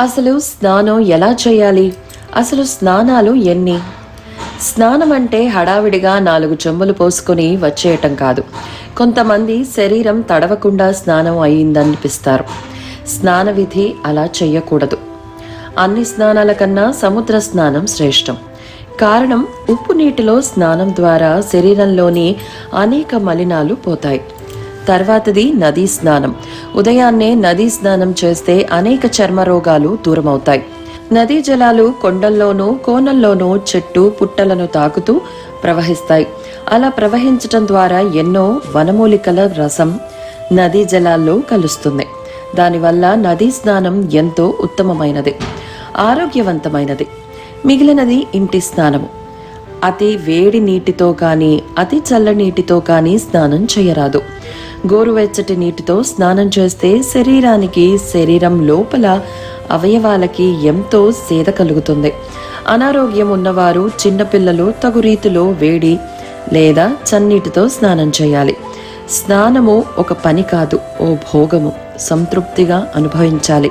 అసలు స్నానం ఎలా చేయాలి? అసలు స్నానాలు ఎన్ని? స్నానం అంటే హడావిడిగా నాలుగు చెంబులు పోసుకొని వచ్చేయటం కాదు. కొంతమంది శరీరం తడవకుండా స్నానం అయిందనిపిస్తారు స్నాన విధి అలా చేయకూడదు అన్ని స్నానాల కన్నా సముద్ర స్నానం శ్రేష్టం. కారణం ఉప్పు నీటిలో స్నానం ద్వారా శరీరంలోని అనేక మలినాలు పోతాయి. తర్వాతది నదీ స్నానం. ఉదయాన్నే నదీ స్నానం చేస్తే అనేక చర్మ రోగాలు దూరమవుతాయి. నదీ జలాలు కొండల్లోనూ కోనల్లోనూ చెట్టు పుట్టలను తాకుతూ ప్రవహిస్తాయి. అలా ప్రవహించటం ద్వారా ఎన్నో వనమూలికల రసం నదీ జలాల్లో కలుస్తుంది. దానివల్ల నదీ స్నానం ఎంతో ఉత్తమమైనది. ఆరోగ్యవంతమైనది. మిగిలినది ఇంటి స్నానము. అతి వేడి నీటితో కానీ అతి చల్ల నీటితో కానీ స్నానం చేయరాదు. గోరువెచ్చటి నీటితో స్నానం చేస్తే శరీరానికి శరీరం లోపల అవయవాలకి ఎంతో సేద కలుగుతుంది. అనారోగ్యం ఉన్నవారు చిన్నపిల్లలు తగు రీతిలో వేడి లేదా చన్నీటితో స్నానం చేయాలి. స్నానము ఒక పని కాదు ఓ భోగము. సంతృప్తిగా అనుభవించాలి.